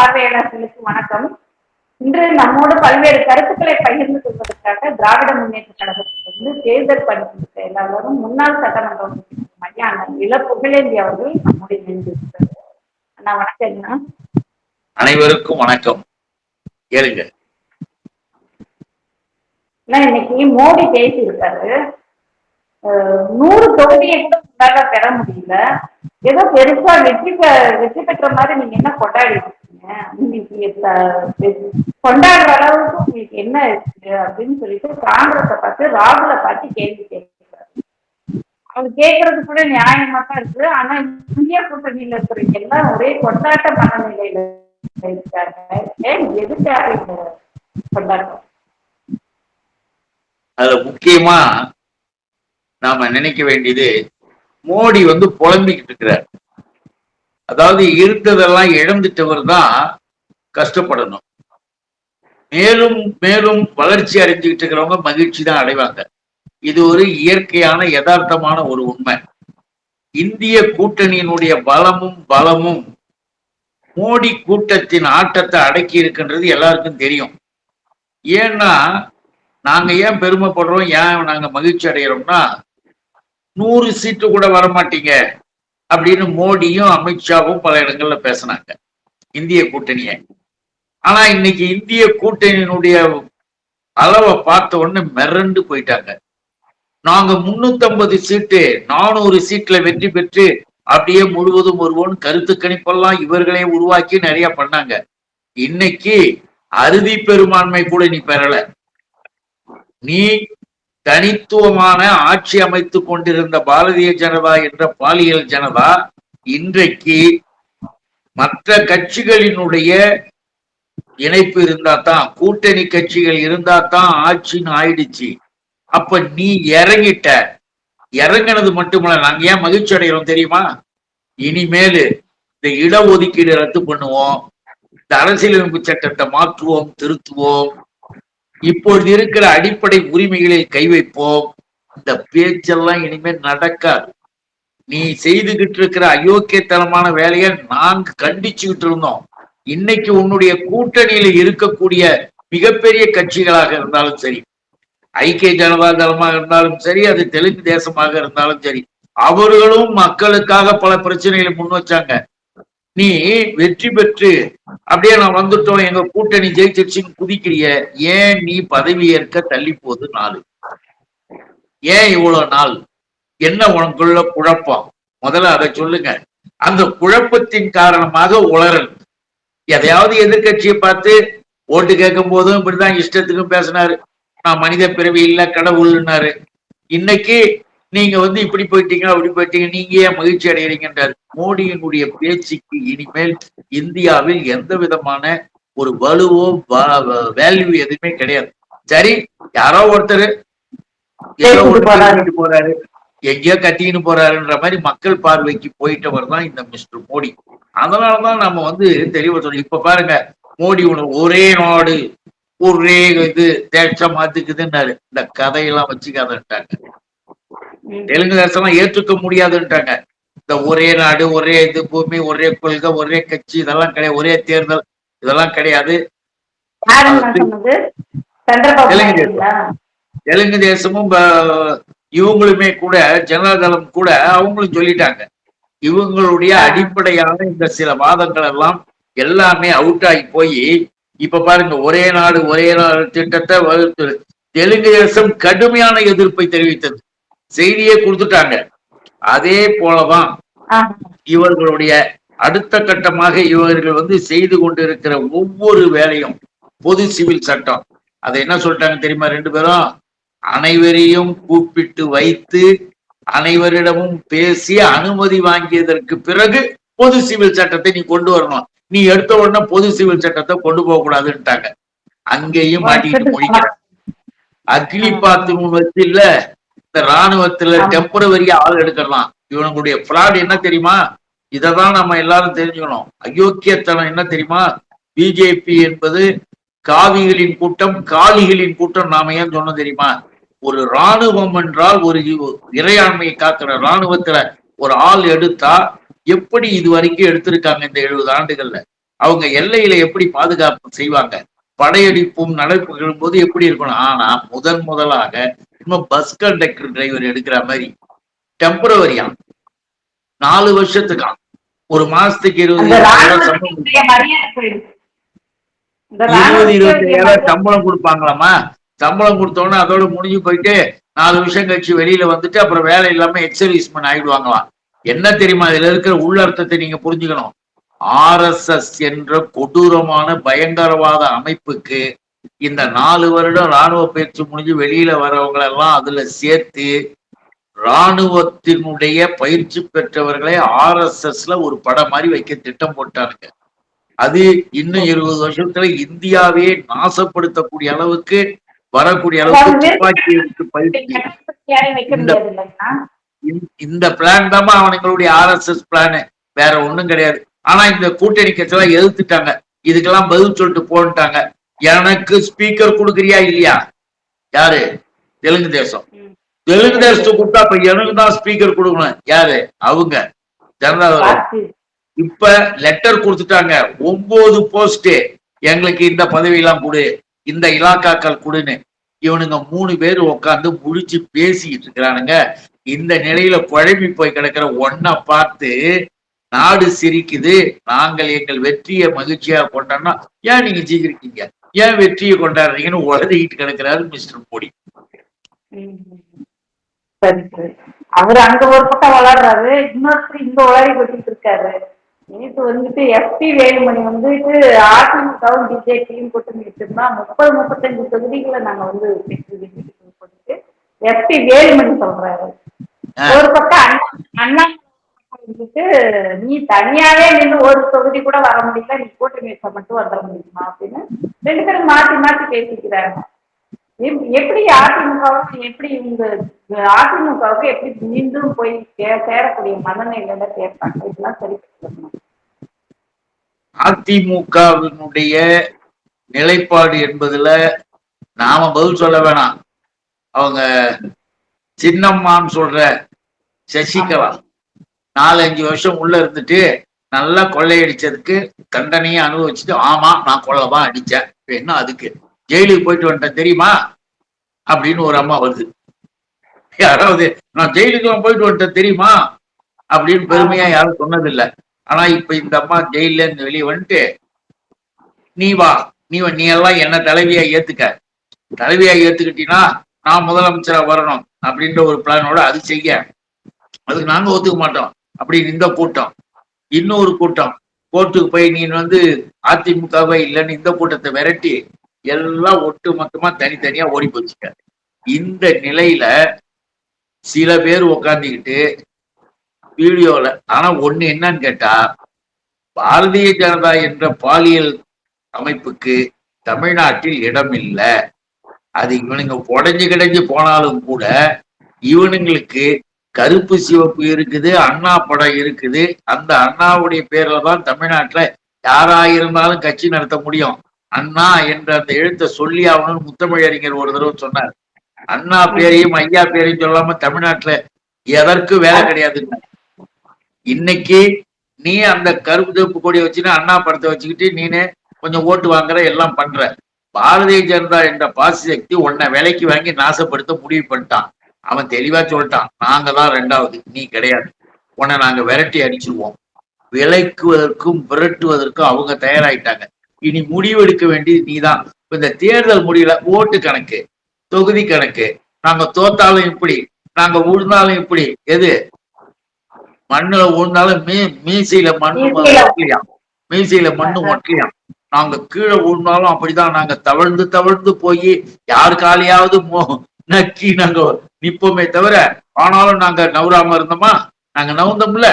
பார்வையாளர்களுக்கு வணக்கம். இன்று நம்மோடு பல்வேறு கருத்துக்களை பகிர்ந்து கொள்வதற்காக திராவிட முன்னேற்ற கழகத்திலிருந்து தேர்தல் பணிக்குழு செயலாளரும் முன்னாள் சட்டமன்ற ஐயா இள புகழேந்தி அவர்கள் நம்முடைய அண்ணா வணக்கம் அண்ணா. அனைவருக்கும் வணக்கம். கேளுங்க. இன்னைக்கு மோடி பேசியிருக்காரு. அஹ், நூறு தொகுதியை கூட உங்களால பெற முடியல. ஏதோ பெருசா வெற்றி வெற்றி பெற்ற மாதிரி நீங்க என்ன கொண்டாடி இன்னைக்கு கொண்டாடுற அளவுக்கு உங்களுக்கு என்ன இருக்கு அப்படின்னு சொல்லிட்டு காங்கிரஸை பார்த்து ராகுல பார்த்து கேள்வி கேட்கிறாரு. அவங்க கேட்கறது கூட நியாயமா தான் இருக்கு. ஆனா இந்திய கூட்டணியில இருக்கிறவங்க எல்லாம் ஒரே கொண்டாட்ட மனநிலையில இருக்காங்க. ஏன் எதுக்காக இந்த கொண்டாட்டம்? அதுல முக்கியமா நாம நினைக்க வேண்டியது மோடி வந்து புலம்பிக்கிட்டு இருக்கிறார். அதாவது இருந்ததெல்லாம் இழந்துட்டவர் தான் கஷ்டப்படணும். மேலும் மேலும் வளர்ச்சி அடைஞ்சுக்கிட்டு இருக்கிறவங்க மகிழ்ச்சி தான் அடைவாங்க. இது ஒரு இயற்கையான யதார்த்தமான ஒரு உண்மை. இந்திய கூட்டணியினுடைய பலமும் பலமும் மோடி கூட்டத்தின் ஆட்டத்தை அடக்கி இருக்கின்றது எல்லாருக்கும் தெரியும். ஏன்னா நாங்க ஏன் பெருமைப்படுறோம்? ஏன் நாங்க மகிழ்ச்சி அடைகிறோம்னா நூறு சீட்டு கூட வர மாட்டீங்க அப்படின்னு மோடியும் அமித்ஷாவும் பல இடங்கள்ல பேசினாங்க. இந்திய கூட்டணியை. ஆனா இன்னைக்கு இந்திய கூட்டணியினுடைய அளவை பார்த்த உடனே மிரண்டு போயிட்டாங்க. நாங்க முன்னூத்தி சீட்டு நானூறு சீட்ல வெற்றி பெற்று அப்படியே முழுவதும் வருவோம் கருத்து கணிப்பெல்லாம் இவர்களே உருவாக்கி நிறைய பண்ணாங்க. இன்னைக்கு அறுதி பெரும்பான்மை கூட நீ பெறல. நீ தனித்துவமான ஆட்சி அமைத்துக் கொண்டிருந்த பாரதிய ஜனதா என்ற பாலியல் ஜனதா இன்றைக்கு மற்ற கட்சிகளினுடைய இணைப்பு இருந்தா தான் கூட்டணி கட்சிகள் இருந்தா தான் ஆட்சின்னு ஆயிடுச்சு. அப்ப நீ இறங்கிட்ட. இறங்கினது மட்டுமல்ல நாங்க ஏன் மகிழ்ச்சி அடைகிறோம் தெரியுமா? இனிமேலு இந்த இடஒதுக்கீடு ரத்து பண்ணுவோம். இந்த அரசியலமைப்பு சட்டத்தை மாற்றுவோம் திருத்துவோம். இப்பொழுது இருக்கிற அடிப்படை உரிமைகளில் கை வைப்போம் இந்த பேச்செல்லாம் இனிமேல் நடக்காது. நீ செய்துகிட்டு இருக்கிற அயோக்கியத்தனமான வேலையை நாங்க கண்டிச்சுக்கிட்டு இருந்தோம். இன்னைக்கு உன்னுடைய கூட்டணியில இருக்கக்கூடிய மிகப்பெரிய கட்சிகளாக இருந்தாலும் சரி ஐக்கிய ஜனதா தளமாக இருந்தாலும் சரி அது தெலுங்கு தேசமாக இருந்தாலும் சரி அவர்களும் மக்களுக்காக பல பிரச்சனைகளை முன் வச்சாங்க. நீ வெற்றி பெற்று அப்படியே நான் வந்துட்டோம் எங்க கூட்டணி ஜெயிச்சிருச்சுன்னு குதிக்கிறிய? ஏன் நீ பதவி ஏற்க தள்ளி போகுது நாள் ஏன் இவ்வளவு நாள்? என்ன உனக்குள்ள குழப்பம்? முதல்ல அதை சொல்லுங்க. அந்த குழப்பத்தின் காரணமாக உளறல். எதையாவது எதிர்க்கட்சியை பார்த்து ஓட்டு கேட்கும் போதும் இப்படிதான் இஷ்டத்துக்கும் பேசினாரு. நான் மனித பிறவி இல்ல கடவுள்னாரு. இன்னைக்கு நீங்க வந்து இப்படி போயிட்டீங்க அப்படி போயிட்டீங்க நீங்க ஏன் மகிழ்ச்சி அடைகிறீங்கன்றாரு. மோடியினுடைய பேச்சுக்கு இனிமேல் இந்தியாவில் எந்த விதமான ஒரு வலுவோ வேல்யூ எதுவுமே கிடையாது. சரி யாரோ ஒருத்தர் ஏதோ பேசிட்டு போறாரு. எங்கேயோ கத்திக்கின்னு போறாருன்ற மாதிரி மக்கள் பார்வைக்கு போயிட்டவர் தான் இந்த மிஸ்டர் மோடி. அதனாலதான் நம்ம வந்து தெளிவா சொல்லி இப்ப பாருங்க மோடி உனக்கு ஒரே நாடு ஒரே இது தேட்சம் மாத்துக்குதுன்னாரு. இந்த கதையெல்லாம் வச்சுக்காதன்ட்டாங்க. தெலுங்கு தேசம்லாம் ஏற்றுக்க முடியாதுன்ட்டாங்க இந்த ஒரே நாடு ஒரே இது பூமி ஒரே கொள்கை ஒரே கட்சி இதெல்லாம் கிடையாது. ஒரே தேர்தல் இதெல்லாம் கிடையாது. தெலுங்கு நாயுடுங்களா? தெலுங்கு தேசமும் இவங்களுமே கூட ஜனதாதளம் கூட அவங்களும் சொல்லிட்டாங்க. இவங்களுடைய அடிப்படையான இந்த சில வாதங்கள் எல்லாம் எல்லாமே அவுட் ஆகி போய் இப்ப பாருங்க ஒரே நாடு ஒரே நாடு திட்டத்தை தெலுங்கு தேசம் கடுமையான எதிர்ப்பை தெரிவித்தது. செய்தியே கொடுத்துட்டாங்க. அதே போலதான். இவர்களுடைய அடுத்த கட்டமாக இவர்கள் வந்து செய்து கொண்டிருக்கிற ஒவ்வொரு வேலையும் பொது சிவில் சட்டம். அதை என்ன சொல்லிட்டாங்க தெரியுமா ரெண்டு பேரும்? அனைவரையும் கூப்பிட்டு வைத்து அனைவரிடமும் பேசி அனுமதி வாங்கியதற்கு பிறகு பொது சிவில் சட்டத்தை நீ கொண்டு வரணும். நீ எடுத்த உடனே பொது சிவில் சட்டத்தை கொண்டு போக கூடாதுன்ட்டாங்க. அங்கேயும் மாட்டிக்கிட்டு முடிக்கிறாங்க அக்னி வச்சு இல்ல இந்த ராணுவத்துல டெம்பரவரியா ஆள் எடுக்கலாம் இவனுடைய ஃப்ராட் என்ன தெரியுமா? இததான் நம்ம எல்லாரும் தெரிஞ்சுக்கணும். அயோக்கியத்தனம் என்ன தெரியுமா? பிஜேபி என்பது காவிகளின் கூட்டம் காளிகளின் கூட்டம் நாம ஏன் சொன்னோம் தெரியுமா? ஒரு ராணுவம் என்றால் ஒரு இறையாண்மையை காக்கிற ராணுவத்துல ஒரு ஆள் எடுத்தா எப்படி இது வரைக்கும் எடுத்திருக்காங்க இந்த எழுபது ஆண்டுகள்ல? அவங்க எல்லையில எப்படி பாதுகாப்பு செய்வாங்க? படையெடுப்பும் நடப்புகளும் போது எப்படி இருக்கணும்? ஆனா முதன் முதலாக பஸ் கண்டக்டர் டிரைவர் எடுக்கிற மாதிரி டெம்பரவரியா நாலு வருஷத்துக்காம் ஒரு மாசத்துக்கு இருபது இருபது இருபத்தி ராணுவத்துடைய ஏழாயிரம் சம்பளம் கொடுப்பாங்களாமா? சம்பளம் கொடுத்தோன்னே அதோட முடிஞ்சு போயிட்டு நாலு வருஷம் கழிச்சு வெளியில வந்துட்டு அப்புறம் வேலை இல்லாம எக்ஸர்வீஸ்மேன் ஆயிடுவாங்களாம் என்ன தெரியுமா? இதுல இருக்கிற உள்ளர்த்தத்தை நீங்க புரிஞ்சுக்கணும். ஆர்எஸ்எஸ் என்ற கொடூரமான பயங்கரவாத அமைப்புக்கு இந்த நாலு வருடம் ராணுவ பயிற்சி முடிஞ்சு வெளியில வரவங்களை எல்லாம் அதுல சேர்த்து ராணுவத்தினுடைய பயிற்சி பெற்றவர்களை ஆர்எஸ்எஸ்ல ஒரு படம் மாதிரி வைக்க திட்டம் போட்டாருங்க அது இன்னும் இருபது வருஷத்துல இந்தியாவே நாசப்படுத்தக்கூடிய அளவுக்கு வரக்கூடிய அளவுக்கு துப்பாக்கி எடுத்து பயிற்சி. இந்த- பிளான் தான் அவனுங்களுடைய ஆர்எஸ்எஸ் பிளான் வேற ஒண்ணும் கிடையாது. ஆனா இந்த கூட்டணி கட்சியெல்லாம் எதிர்த்துட்டாங்க. இதுக்கெல்லாம் பதில் சொல்லிட்டு போன்ட்டாங்க. எனக்கு ஸ்பீக்கர் கொடுக்குறியா இல்லையா? யாரு? தெலுங்கு தேசம். தெலுங்கு தேசத்துக்கு கொடுத்தா அப்ப எனக்கு தான் ஸ்பீக்கர் கொடுக்கணும். யாரு? அவங்க. பார்த்து இப்ப லெட்டர் கொடுத்துட்டாங்க. ஒன்பது போஸ்ட் எங்களுக்கு இந்த பதவி எல்லாம் கொடு. இந்த இலாக்காக்கள் கொடுன்னு. இவனுங்க மூணு பேர் உட்காந்து முடிச்சு பேசிக்கிட்டு இருக்கிறானுங்க. இந்த நிலையில குழம்பி போய் கிடக்கிற ஒன்ன பார்த்து நாடு சிரிக்குது. நாங்கள் எங்கள் வெற்றியை மகிழ்ச்சியா கொண்டாடினா ஏன் நீங்க சீக்கிரிக்கீங்க ஏன் வெற்றியை கொண்டாடுறீங்கன்னு உளறிக்கிட்டு கிடக்கிறாரு மிஸ்டர் மோடி. அவர் அங்க ஒரு பக்கம் வளர்றாரு இன்னொருத்தர் இங்க உளறி கொட்டிட்டு இருக்காரு. நேற்று வந்துட்டு எஸ்பி வேலுமணி வந்துட்டு அதிமுகவும் பிஜேபியும் கூட்டணி வச்சிருந்தா முப்பது முப்பத்தஞ்சு தொகுதிகளை நாங்க வந்து எஸ்பி வேலுமணி சொல்றாரு. ஒரு பக்கம் அண்ணா அண்ணா வந்துட்டு நீ தனியாவே நின்று ஒரு தொகுதி கூட வர முடியல நீ கூட்டணி வச்சா மட்டும் வந்துட முடியுமா அப்படின்னு ரெண்டு பேரும் மாத்தி மாத்தி பேசிக்கிறாங்க. எப்படி அதிமுகவுக்கு எப்படி இந்த அதிமுகவுக்கு எப்படி மீண்டும் போய் சேரக்கூடிய மனநிலையில சேர்ப்பாங்க? இதெல்லாம் சரி அதிமுகவினுடைய நிலைப்பாடு என்பதுல நாம பதில் சொல்ல வேணாம். அவங்க சின்னம்மான்னு சொல்ற சசிகலா. நாலஞ்சு வருஷம் உள்ள இருந்துட்டு நல்லா கொள்ளையடிச்சதுக்கு தண்டனையை அனுபவிச்சுட்டு ஆமா நான் கொள்ளதான் அடிச்சேன். என்ன அதுக்கு? ஜெயிலுக்கு போயிட்டு வந்துட்டேன் தெரியுமா? அப்படின்னு ஒரு அம்மா வருது. யாராவது நான் ஜெயிலுக்கு போயிட்டு வந்துட்டேன் தெரியுமா? அப்படின்னு பெருமையா யாரும் சொன்னதில்லை. ஆனா இப்ப இந்த அம்மா ஜெயில இருந்து வெளியே வந்துட்டு நீ வா நீ நீ எல்லாம் என்ன தலைவியா ஏத்துக்க? தலைவியா ஏத்துக்கிட்டீங்கன்னா நான் முதலமைச்சரா வரணும் அப்படின்ற ஒரு பிளானோட அது செய்ய. அதுக்கு நாங்க ஒத்துக்க மாட்டோம். அப்படின்னு இந்த கூட்டம். இன்னொரு கூட்டம். கோர்ட்டுக்கு போய் நீ வந்து அதிமுகவே இல்லைன்னு இந்த கூட்டத்தை விரட்டி எல்லாம் ஒட்டு மொத்தமா தனித்தனியா ஓடி போச்சுட்டாரு இந்த நிலையில சில பேர் உக்காந்துக்கிட்டு வீடியோல ஆனா ஒண்ணு என்னன்னு கேட்டா பாரதிய ஜனதா என்ற பாலியல் அமைப்புக்கு தமிழ்நாட்டில் இடம் இல்லை. அது இவனுங்க உடஞ்சு கிடைஞ்சு போனாலும் கூட இவனுங்களுக்கு கருப்பு சிவப்பு இருக்குது அண்ணா படம் இருக்குது. அந்த அண்ணாவுடைய பேர்ல தான் தமிழ்நாட்டுல யாரா இருந்தாலும் கட்சி நடத்த முடியும். அண்ணா என்ற அந்த எழுத்தை சொல்லி ஆகணும்னு முத்தமிழறிஞர் ஒரு தடவை சொன்னார். அண்ணா பேரையும் ஐயா பேரையும் சொல்லாம தமிழ்நாட்டுல எதற்கும் வேலை கிடையாது. இன்னைக்கு நீ அந்த கருப்பு சிவப்பு கொடியை வச்சுன்னு அண்ணா படத்தை வச்சுக்கிட்டு நீனு கொஞ்சம் ஓட்டு வாங்குற எல்லாம் பண்ற. பாரதிய ஜனதா என்ற பாசி சக்தி உன்னை விலைக்கு வாங்கி நாசப்படுத்த முடிவு பண்ணிட்டான். அவன் தெளிவா சொல்லிட்டான் நாங்க தான் ரெண்டாவது நீ கிடையாது. உன்னை நாங்க விரட்டி அடிச்சிருவோம். விலைக்குவதற்கும் விரட்டுவதற்கும் அவங்க தயாராயிட்டாங்க. இனி முடிவெடுக்க வேண்டியது நீதான். இந்த தேர்தல் முடியல ஓட்டு கணக்கு தொகுதி கணக்கு நாங்க தோத்தாலும் இப்படி நாங்க விழுந்தாலும் இப்படி எது? மண்ணுல விழுந்தாலும் மீ மீசையில மண்ணு. ஒட்டலையாம் மீசையில மண்ணு ஒட்டலையாம் நாங்க கீழே விழுந்தாலும் அப்படிதான் நாங்க தவழ்ந்து தவழ்ந்து போய் யாரு காலையாவது நக்கி நாங்க நிப்போமே தவிர ஆனாலும் நாங்க நவராம இருந்தோமா? நாங்க நவுந்தோம்ல?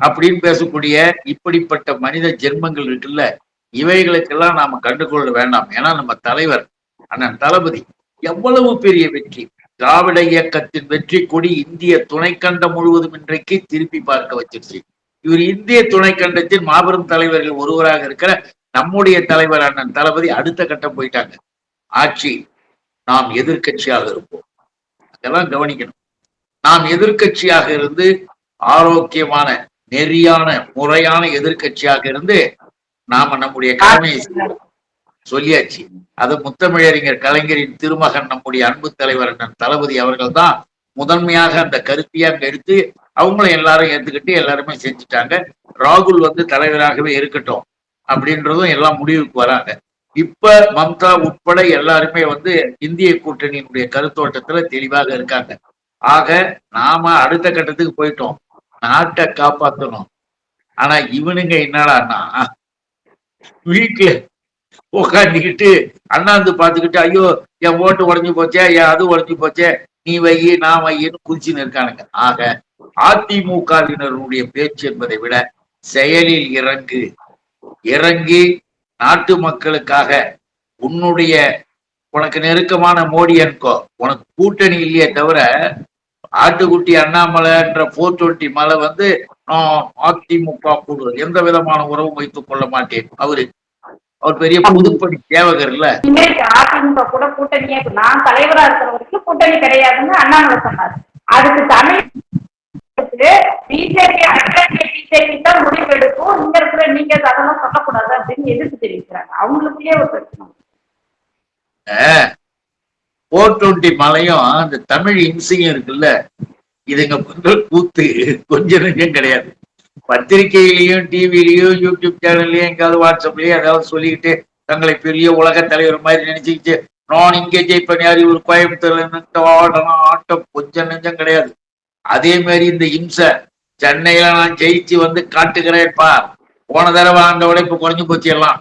அப்படின்னு பேசக்கூடிய இப்படிப்பட்ட மனித ஜென்மங்கள் இருக்குல்ல இவைகளுக்கெல்லாம் நாம கண்டுகொள்ள வேண்டாம். ஏன்னா நம்ம தலைவர் அண்ணன் தளபதி எவ்வளவு பெரிய வெற்றி. திராவிட இயக்கத்தின் வெற்றி கொடி இந்திய துணைக்கண்டம் முழுவதும் இன்றைக்கு திருப்பி பார்க்க வச்சிருச்சு. இவர் இந்திய துணைக்கண்டத்தின் மாபெரும் தலைவர்கள் ஒருவராக இருக்கிற நம்முடைய தலைவர் அண்ணன் தளபதி அடுத்த கட்டம் போயிட்டாங்க. ஆட்சி நாம் எதிர்க்கட்சியாக இருப்போம். அதெல்லாம் கவனிக்கணும். நாம் எதிர்க்கட்சியாக இருந்து ஆரோக்கியமான நெறியான முறையான எதிர்க்கட்சியாக இருந்து நாம நம்முடைய கடமையை. சொல்லியாச்சு. அது முத்தமிழறிஞர் கலைஞரின் திருமகன் நம்முடைய அன்பு தலைவர் அண்ணன் தளபதி அவர்கள் தான் முதன்மையாக அந்த கருத்தையே அங்க எடுத்து அவங்களும் எல்லாரும் ஏத்துக்கிட்டு எல்லாருமே செஞ்சுட்டாங்க. ராகுல் வந்து தலைவராகவே இருக்கட்டும் அப்படின்றதும் எல்லாம் முடிவுக்கு வராங்க. இப்ப மம்தா உட்பட எல்லாருமே வந்து இந்திய கூட்டணியினுடைய கருத்தோட்டத்துல தெளிவாக இருக்காங்க. ஆக நாம அடுத்த கட்டத்துக்கு போயிட்டோம். நாட்டை காப்பாத்தணும். ஆனா இவனுங்க என்னடான்னா வீட்டுல உட்காந்துக்கிட்டு அண்ணாந்து பாத்துக்கிட்டு ஐயோ என் ஓட்டு உடஞ்சு போச்சே என் அது உடஞ்சு போச்சே நீ வை நான் வையின்னு குதிச்சுன்னு இருக்கானுங்க. ஆக அதிமுகவினருடைய பேச்சு என்பதை விட செயலில் இறங்கு. இறங்கி நாட்டு மக்களுக்காக உன்னுடைய உனக்கு நெருக்கமான மோடி அன்கோ உனக்கு கூட்டணி இல்லையே தவிர ஆட்டுக்குட்டி அண்ணாமலைன்ற போர் டுவெண்ட்டி மலை வந்து நான் அதிமுக கூடுவது எந்த விதமான உறவும் வைத்துக் கொள்ள மாட்டேன். அவரு அவர் பெரிய புதுப்பணி சேவகர் இல்ல. அதிமுக கூட கூட்டணியே நான் தலைவரா இருக்கிற வரைக்கும் கூட்டணி கிடையாதுன்னு அண்ணாமலை சொன்னார். அதுக்கு தமிழ் பிஜேபி பிஜேபி தான் முடிவெடுக்கும் இங்க இருக்கிற நீங்க அதெல்லாம் சொல்லக்கூடாது அப்படின்னு எதிர்ப்பு தெரிவிக்கிறாங்க. அவங்களுக்குள்ளே ஒரு பிரச்சனை போர் டுவெண்ட்டி மலையும் அந்த தமிழ் இம்சையும் இருக்குல்ல இதுங்க பொங்கல் கூத்து கொஞ்ச நெஞ்சம் கிடையாது. பத்திரிகையிலயும் டிவிலையும் யூடியூப் சேனல்லையும் எங்காவது வாட்ஸ்அப்லயும் ஏதாவது சொல்லிக்கிட்டு தங்களை பெரிய உலக தலைவர் மாதிரி நினைச்சுக்கிட்டு நான் இங்கே ஜெயிப்பேன் யார்? இவர் கோயம்புத்தூர்ல நின்று ஆடணும் ஆட்டம் கொஞ்சம் நெஞ்சம் கிடையாது. அதே மாதிரி இந்த இம்சை சென்னையில நான் ஜெயிச்சு வந்து காட்டுகிறேன்ப்பா போன தடவை ஆண்டோட இப்ப குறைஞ்சு போச்சு எல்லாம்.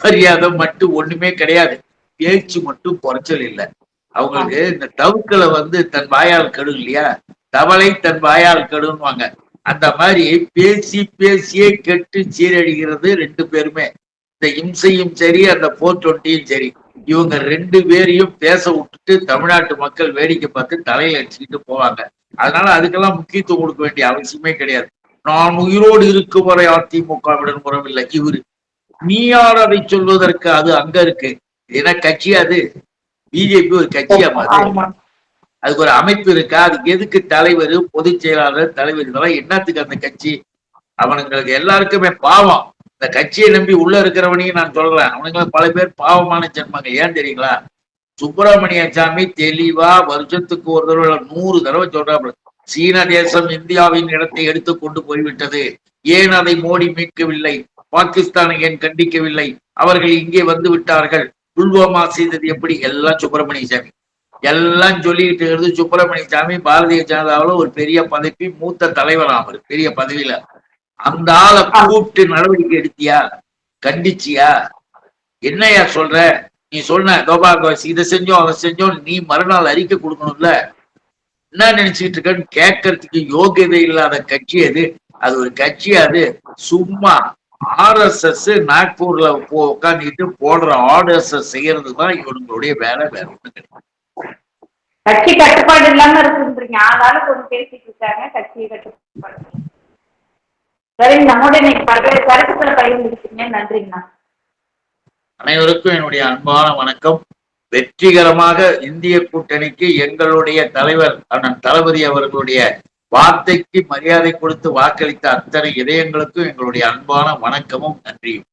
மரியாதை மட்டும் ஒண்ணுமே கிடையாது. பேச்சு மட்டும் குறைச்சல் இல்லை. அவங்களுக்கு இந்த தவுக்களை வந்து தன் வாயால் கெடும் இல்லையா? தவளை தன் வாயால் கெடுன்னுவாங்க அந்த மாதிரி பேசி பேசியே கெட்டு சீரழிகிறது ரெண்டு பேருமே. இந்த இம்சையும் சரி அந்த போர் டுவெண்ட்டியும் சரி. இவங்க ரெண்டு பேரையும் பேச விட்டுட்டு தமிழ்நாட்டு மக்கள் வேடிக்கை பார்த்து தலையில அடிச்சுக்கிட்டு போவாங்க. அதனால அதுக்கெல்லாம் முக்கியத்துவம் கொடுக்க வேண்டிய அவசியமே கிடையாது. நான் உயிரோடு இருக்கும் வரை அதிமுகவிடன் உறவில்லை. இவரு நீ யார் அதை சொல்வதற்கு அது அங்க இருக்கு. ஏன்னா கட்சி அது. பிஜேபி ஒரு கட்சியா மாதிரி அதுக்கு ஒரு அமைப்பு இருக்கா? அதுக்கு எதுக்கு தலைவர் பொதுச் செயலாளர் தலைவர் இதெல்லாம் என்னத்துக்கு அந்த கட்சி? அவனுங்களுக்கு எல்லாருக்குமே பாவம். இந்த கட்சியை நம்பி உள்ள இருக்கிறவனையும் நான் சொல்றேன். அவனுங்களுக்கு பல பேர் பாவமான ஜென்மங்க. ஏன் தெரியுங்களா? சுப்பிரமணிய சாமி தெளிவா வருஷத்துக்கு ஒரு தடவை நூறு தடவை சொல்றாப்புல. சீன தேசம் இந்தியாவின் இடத்தை எடுத்து கொண்டு போய்விட்டது. ஏன் அதை மோடி மீட்கவில்லை? பாகிஸ்தானை ஏன் கண்டிக்கவில்லை? அவர்கள் இங்கே வந்து விட்டார்கள். புல்வாமா செய்தது எப்படி? எல்லாம் சுப்பிரமணிய சாமி. எல்லாம் சொல்லிக்கிட்டு இருக்கிறது சுப்பிரமணிய சாமி. பாரதிய ஜனதாவில் ஒரு பெரிய பதவி மூத்த தலைவர் அவர். பெரிய பதவியில. அந்த ஆளை கூப்பிட்டு நடவடிக்கை எடுத்தியா? கண்டிச்சியா? என்னையா சொல்ற? நீ சொன்ன கோபா இதை செஞ்சோம் அதை செஞ்சோம் நீ மறுநாள் அறிக்கை கொடுக்கணும்ல? என்ன நினைச்சுக்கிட்டு இருக்கன்னு கேட்கறதுக்கு யோகியதை இல்லாத கட்சி அது. அது ஒரு கட்சி அது. சும்மா ஆர்எஸ்எஸ் நாக்பூர்ல உட்காந்துக்கிட்டு போடுற ஆர்டர்ஸ் செய்யறது தான் இவனுங்களுடைய வேலை வேற ஒண்ணு கிடையாது. கட்சி கட்டுப்பாடு இல்லாம இருக்குன்றீங்க ஆளாளுக்கு ஒண்ணு பேசிட்டு இருக்காங்க கட்சி கட்டுப்பாடு. சரிங்க நம்மோட இன்னைக்கு பல்வேறு கருத்துக்களை நன்றிங்கண்ணா. அனைவருக்கும் என்னுடைய அன்பான வணக்கம். வெற்றிகரமாக இந்திய கூட்டணிக்கு எங்களுடைய தலைவர் அண்ணன் தளபதி அவர்களுடைய வார்த்தைக்கு மரியாதை கொடுத்து வாக்களித்த அத்தனை இதயங்களுக்கும் எங்களுடைய அன்பான வணக்கமும் நன்றியும்.